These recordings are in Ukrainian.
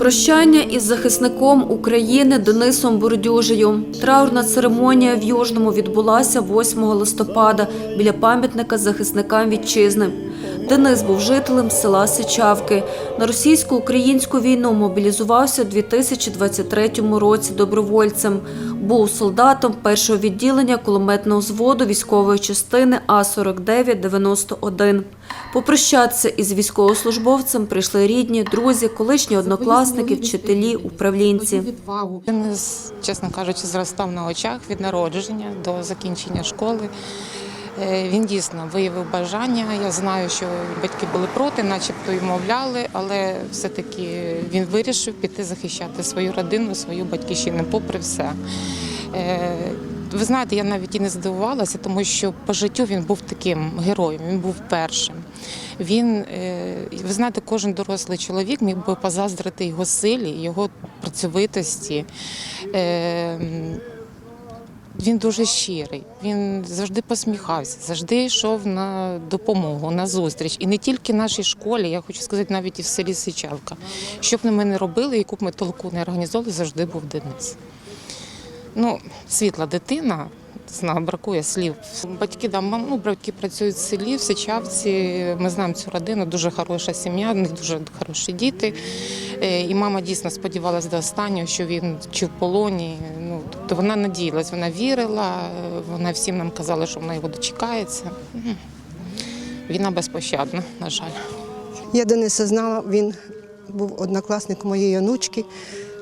Прощання із захисником України Денисом Бордюжею. Траурна церемонія в Южному відбулася 8 листопада біля пам'ятника захисникам вітчизни. Денис був жителем села Сичавки. На російсько-українську війну мобілізувався у 2023 році добровольцем. Був солдатом першого відділення кулеметного взводу військової частини А-4991. Попрощатися із військовослужбовцем прийшли рідні, друзі, колишні однокласники, вчителі, управлінці. Відвагу. Денис, чесно кажучи, зростав на очах від народження до закінчення школи. Е, Він дійсно виявив бажання. Я знаю, що батьки були проти, начебто й мовляли, але все-таки він вирішив піти захищати свою родину, свою батьківщину, попри все. Е, Ви знаєте, я навіть і не здивувалася, тому що по життю він був таким героєм, він був першим. Він, е, ви знаєте, кожен дорослий чоловік міг би позаздрити його силі, його працьовитості. Він дуже щирий, він завжди посміхався, завжди йшов на допомогу, на зустріч. І не тільки нашій школі, я хочу сказати, навіть і в селі Сичавка. Що б ми не робили, яку б ми толку не організовували, завжди був Денис. Ну, світла дитина, знаю, бракує слів. Батьки да, мам- ну, батьки працюють в селі, в Сичавці. Ми знаємо цю родину, дуже хороша сім'я, в них дуже хороші діти. Е, І мама дійсно сподівалася до останнього, що він чи в полоні. Тобто вона надіялась, вона вірила, е, вона всім нам казала, що вона його дочекається. Війна безпощадна, на жаль. Я Дениса знала, він був однокласник моєї онучки,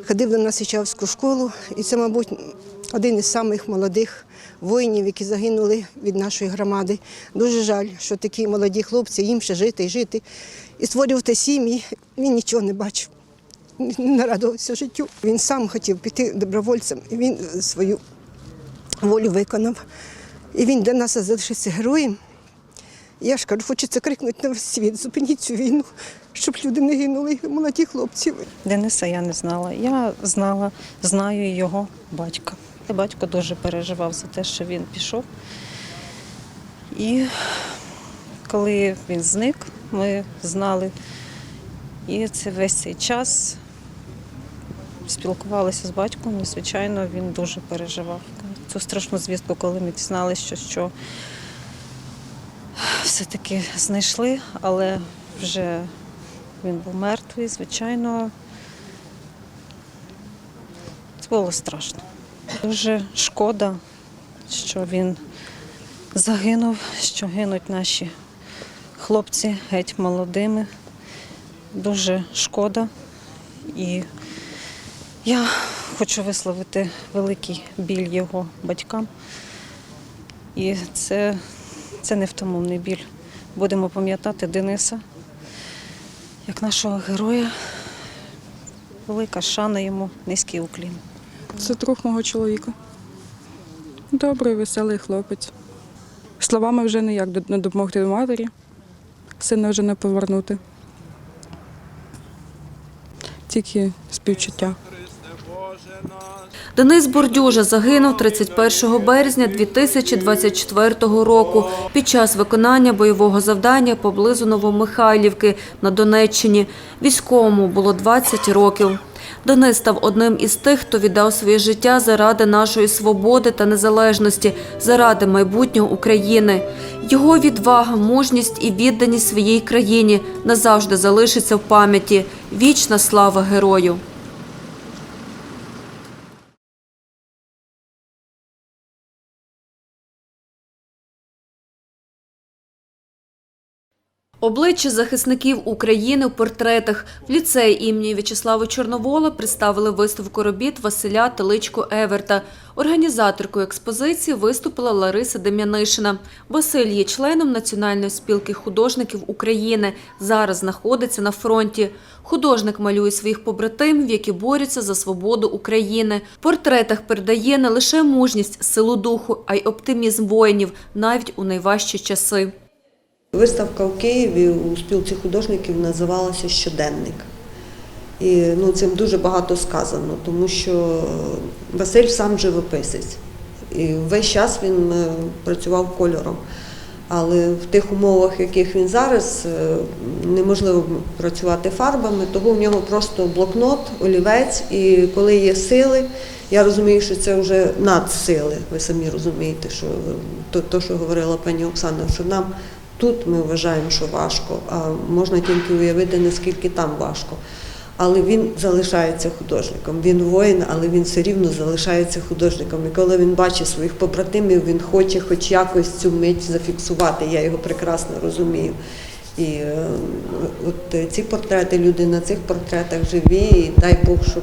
ходив до нас Ічавську школу, і це, мабуть, один із самих молодих воїнів, які загинули від нашої громади. Дуже жаль, що такі молоді хлопці, їм ще жити і жити. І створювати сім'ї, він нічого не бачив, не нарадувався життю. Він сам хотів піти добровольцем, і він свою волю виконав. І він для нас залишиться героєм. Я ж кажу, хочеться крикнути на весь світ, зупиніть цю війну, щоб люди не гинули, молоді хлопці. Дениса я не знала. Я знала, знаю його батька. Батько дуже переживав за те, що він пішов. І коли він зник, ми знали. І це весь цей час спілкувалися з батьком, і, звичайно, він дуже переживав. Цю страшну звістку, коли ми дізналися, що, що все-таки знайшли, але вже він був мертвий, звичайно. Це було страшно. Дуже шкода, що він загинув, що гинуть наші хлопці геть молодими. Дуже шкода. І я хочу висловити великий біль його батькам. І це, це невтомовний біль. Будемо пам'ятати Дениса як нашого героя. Велика шана йому, низький уклін. Це друг мого чоловіка. Добрий, веселий хлопець. Словами вже ніяк не допомогти матері. Сина вже не повернути. Тільки співчуття. Денис Бордюжа загинув 31 березня 2024 року під час виконання бойового завдання поблизу Новомихайлівки на Донеччині. Військовому було 20 років. Денис став одним із тих, хто віддав своє життя заради нашої свободи та незалежності, заради майбутнього України. Його відвага, мужність і відданість своїй країні назавжди залишиться в пам'яті. Вічна слава герою! Обличчя захисників України в портретах в ліцеї імені В'ячеслава Чорновола представили виставку робіт Василя Теличко Еверта. Організаторкою експозиції виступила Лариса Дем'янишина. Василь є членом Національної спілки художників України. Зараз знаходиться на фронті. Художник малює своїх побратимів, які борються за свободу України. В портретах передає не лише мужність, силу духу, а й оптимізм воїнів навіть у найважчі часи. Виставка в Києві у спілці художників називалася Щоденник. І ну, цим дуже багато сказано, тому що Василь сам живописець. І весь час він е, працював кольором. Але в тих умовах, в яких він зараз, е, неможливо працювати фарбами, того в нього просто блокнот, олівець, і коли є сили, я розумію, що це вже надсили. Ви самі розумієте, що е, то, що говорила пані Оксана, що нам тут ми вважаємо, що важко, а можна тільки уявити, наскільки там важко. Але він залишається художником. Він воїн, але він все рівно залишається художником. І коли він бачить своїх побратимів, він хоче хоч якось цю мить зафіксувати. Я його прекрасно розумію. І е, от ці портрети, люди на цих портретах живі, і дай Бог, щоб,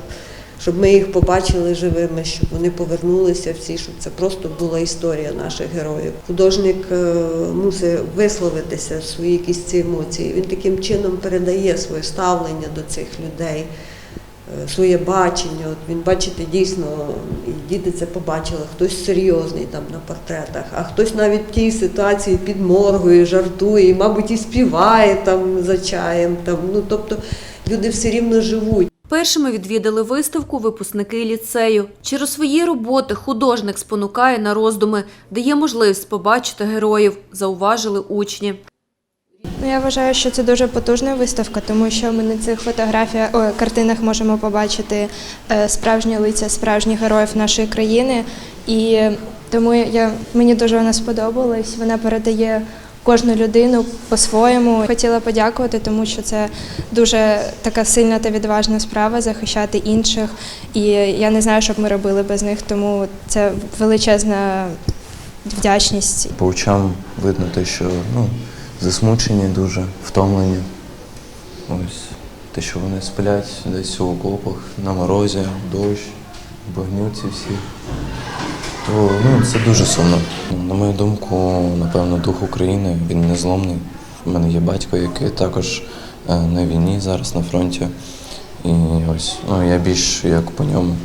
щоб ми їх побачили живими, щоб вони повернулися всі, щоб це просто була історія наших героїв. Художник е, мусить висловитися свої якісь ці емоції. Він таким чином передає своє ставлення до цих людей. е, Своє бачення, от він бачите, дійсно, і діти це побачили, хтось серйозний там на портретах, а хтось навіть в тій ситуації підморгує, жартує, і, мабуть, і співає там за чаєм. Там. Ну, тобто люди все рівно живуть. Першими відвідали виставку випускники ліцею. Через свої роботи художник спонукає на роздуми, дає можливість побачити героїв, зауважили учні. Ну, я вважаю, що це дуже потужна виставка, тому що ми на цих фотографіях о, картинах можемо побачити е, справжні лиця справжніх героїв нашої країни. І тому я, мені дуже вона сподобалась. Вона передає кожну людину по-своєму. Хотіла подякувати, тому що це дуже така сильна та відважна справа захищати інших. І я не знаю, що б ми робили без них, тому це величезна вдячність. По очам видно те, що ну, засмучені дуже, втомлені. Ось те, що вони сплять десь у окопах, на морозі, дощ, багнюці всі. То ну, це дуже сумно. На мою думку, напевно, дух України він незломний. У мене є батько, який також е, на війні зараз на фронті. І ось ну, я більш як по ньому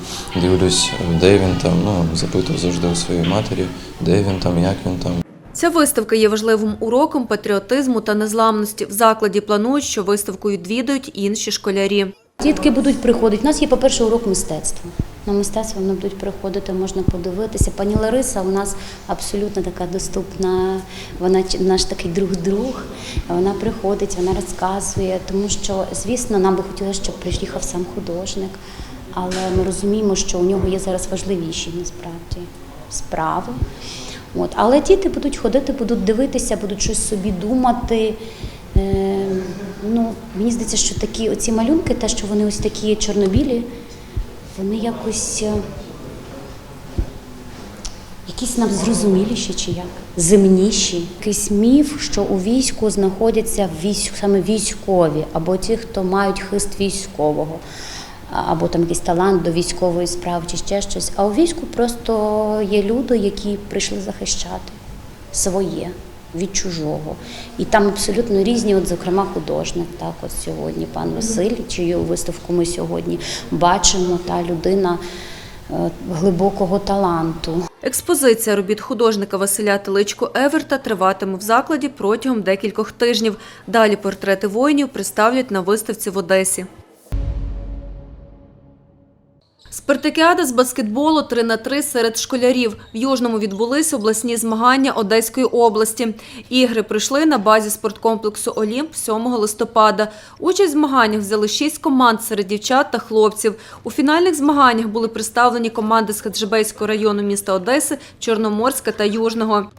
дивлюсь, де він там, ну, запитував завжди у своєї матері, де він там, як він там. Ця виставка є важливим уроком патріотизму та незламності. В закладі планують, що виставку відвідують інші школярі. Дітки будуть приходити. У нас є, по-перше, урок мистецтва. На мистецтво вони будуть приходити, можна подивитися. Пані Лариса у нас абсолютно така доступна, вона наш такий друг-друг. Вона приходить, вона розказує, тому що, звісно, нам би хотілося, щоб приїхав сам художник, але ми розуміємо, що у нього є зараз важливіші насправді справи. От. Але діти будуть ходити, будуть дивитися, будуть щось собі думати. Е, ну, мені здається, що такі оці малюнки, те, що вони ось такі чорнобілі, вони якось е, якісь нам зрозуміліші чи як, земніші. Якийсь міф, що у війську знаходяться військ, саме військові, або ті, хто мають хист військового, або там якийсь талант до військової справи чи ще щось. А у війську просто є люди, які прийшли захищати своє. Від чужого. І там абсолютно різні, от, зокрема, художник. Так, от сьогодні пан Василь, чию виставку ми сьогодні бачимо, та людина е, глибокого таланту. Експозиція робіт художника Василя Теличко Еверта триватиме в закладі протягом декількох тижнів. Далі портрети воїнів представлять на виставці в Одесі. Спартакіада з баскетболу 3 на 3 серед школярів. В Южному відбулись обласні змагання Одеської області. Ігри прийшли на базі спорткомплексу Олімп 7 листопада. Участь в змаганнях взяли шість команд серед дівчат та хлопців. У фінальних змаганнях були представлені команди з Хаджибейського району міста Одеси, Чорноморська та Южного.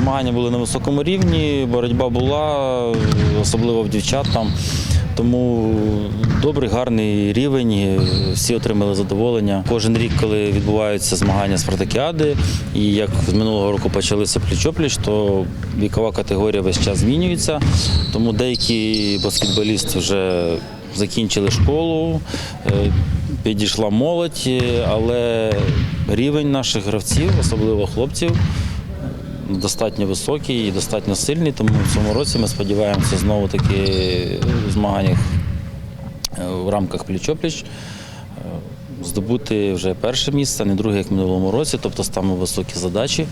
Змагання були на високому рівні, боротьба була, особливо в дівчат там. Тому добрий, гарний рівень, всі отримали задоволення. Кожен рік, коли відбуваються змагання спартакіади, і як з минулого року почалися пліч-опліч, то вікова категорія весь час змінюється. Тому деякі баскетболісти вже закінчили школу, е, підійшла молодь, але рівень наших гравців, особливо хлопців, достатньо високий і достатньо сильний, тому в цьому році ми сподіваємося знову таки в змаганнях е, в рамках пліч-опліч е, здобути вже перше місце, не друге, як в минулому році, тобто ставимо високі задачі.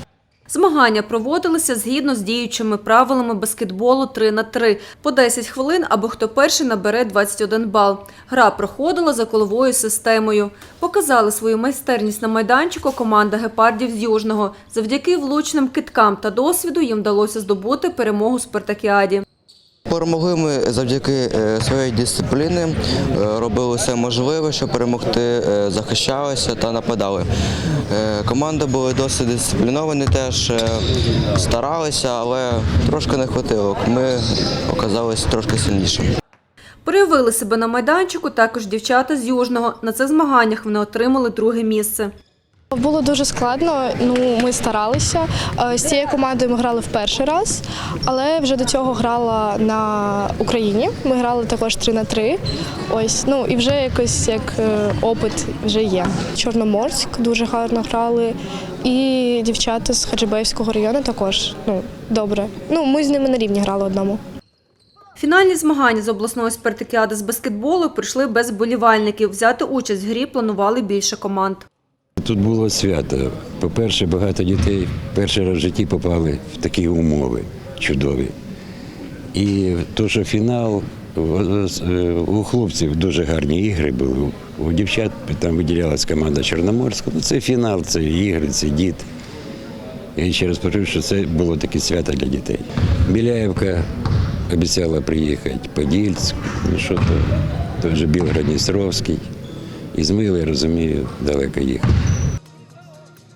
Змагання проводилися згідно з діючими правилами баскетболу 3 на 3 по 10 хвилин або хто перший набере 21 бал. Гра проходила за коловою системою. Показали свою майстерність на майданчику команда гепардів з Южного. Завдяки влучним киткам та досвіду їм вдалося здобути перемогу спартакіаді. Перемогли ми завдяки е, своїй дисципліни, е, робили все можливе, щоб перемогти, е, захищалися та нападали. Команда була досить дисципліновані теж, старалися, але трошки не хватило. Ми оказалися трошки сильнішими. Проявили себе на майданчику також дівчата з Южного. На цих змаганнях вони отримали друге місце. Було дуже складно. Ну ми старалися. Е, З цією командою ми грали в перший раз, але вже до цього грала на Україні. Ми грали також 3 на 3. Ось ну і вже якось як е, опит вже є. Чорноморськ дуже гарно грали. І дівчата з Хаджибеївського району також ну добре. Ну ми з ними на рівні грали одному. Фінальні змагання з обласної спартакіади з баскетболу прийшли без болівальників. Взяти участь в грі планували більше команд. Тут було свято. По-перше, багато дітей перший раз в житті попали в такі умови чудові. І то, що фінал, у хлопців дуже гарні ігри були. У дівчат там виділялась команда Чорноморська. Ну, це фінал, це ігри, це діт. Я ще раз повторю, що це було таке свято для дітей. Біляєвка обіцяла приїхати, Подільськ, ну що то, той же Білгород-Дністровський. Ізмаїл, я розумію, далеко їхати.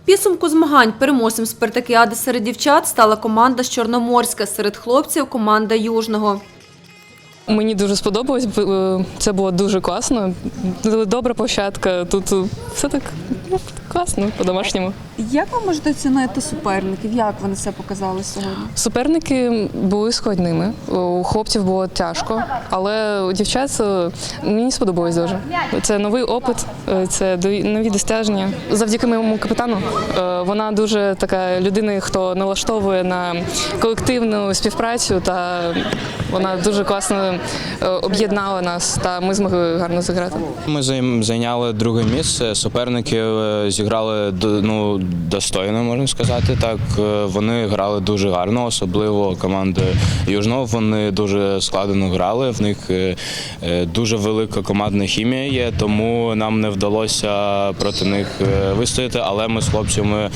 Підсумку змагань переможцем спартакіади серед дівчат стала команда з Чорноморська, серед хлопців команда Южного. Мені дуже сподобалось. е, Це було дуже класно. Добра площадка. Тут е, все так ну, класно по-домашньому. Як ви можете оцінити суперників? Як вони це показали сьогодні? Суперники були складними. У хлопців було тяжко, але у дівчат е, мені сподобалось дуже. Це новий опит, е, це до- нові досягнення. Завдяки моєму капітану е, вона дуже така людина, хто налаштовує на колективну співпрацю, та вона дуже класно об'єднала нас, та ми змогли гарно зіграти. Ми зайняли друге місце. Суперники е, зіграли ну, достойно, можна сказати. Так Е, вони грали дуже гарно, особливо команда Южного. Вони дуже складно грали. В них е, е, дуже велика командна хімія є, тому нам не вдалося проти них вистояти. Але ми з хлопцями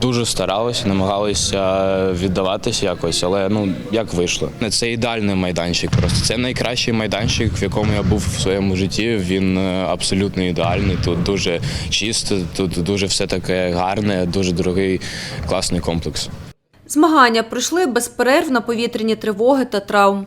дуже старалися, намагалися віддаватися якось, але ну як вийшло. Це ідеальний майданчик. Просто це найкращий майданчик, в якому я був в своєму житті. Він абсолютно ідеальний. Тут дуже чисто, тут дуже все таке гарне, дуже дорогий, класний комплекс. Змагання пройшли без перерв на повітряні тривоги та травм.